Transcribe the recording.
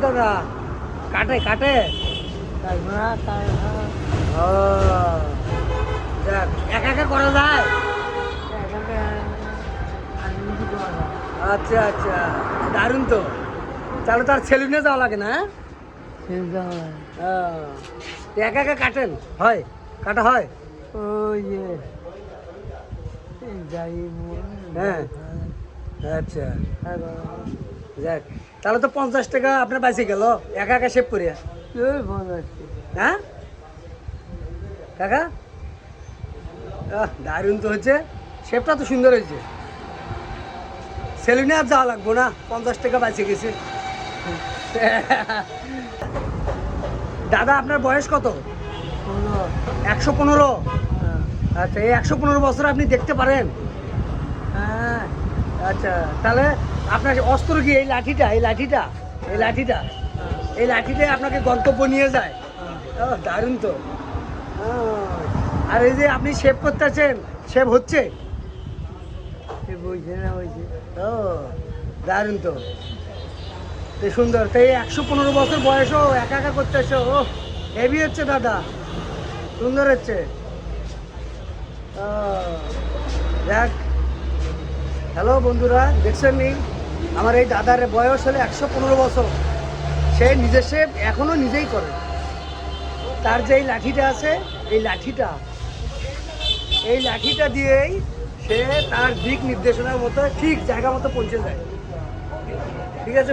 দাদা কাটে কাটে। একা একা করা যায়। আচ্ছা আচ্ছা দারুণ তো। তাহলে তার সেলুনে যাওয়া লাগে না হ্যাঁ? একা একা কাটেন হয়? কাটা হয়? ওই যে এই হ্যাঁ। আচ্ছা। যাক তাহলে তো পঞ্চাশ টাকা আপনার বাঁচে গেল। একা একা সেভ করিয়া। হ্যাঁ? কাকা? দারুণ তো হচ্ছে শেপটা তো সুন্দর হয়েছে। সেলুনে আর যাওয়া লাগবো না পঞ্চাশ টাকা বাঁচে গেছে। দাদা আপনার বয়স কত? একশো পনেরো? আচ্ছা এই একশো পনেরো বছর আপনি দেখতে পারেন। হ্যাঁ। আচ্ছা তাহলে আপনার অস্ত্র কি এই লাঠিটা এই লাঠিটা এই লাঠিটা এই লাঠিটাই আপনাকে গন্তব্য নিয়ে যায়। ও দারুণ তো। ও, আর এই যে আপনি সেভ করতেছেন সেভ হচ্ছে? বলছে না বলছে ও দারুণ তো। সুন্দর তাই একশো পনেরো বছর বয়সও একা একা করতেছো? ও হেভি হচ্ছে দাদা। সুন্দর হচ্ছে। ও, যাক। হ্যালো বন্ধুরা দেখছেন নি? আমার এই দাদার বয়স হলে একশো পনেরো বছর। সে নিজে, সে এখনও নিজেই করে। তার যে এই লাঠিটা আছে, এই লাঠিটা এই লাঠিটা দিয়েই সে তার দিক নির্দেশনার মতো ঠিক জায়গা মতো পৌঁছে যায়। ঠিক আছে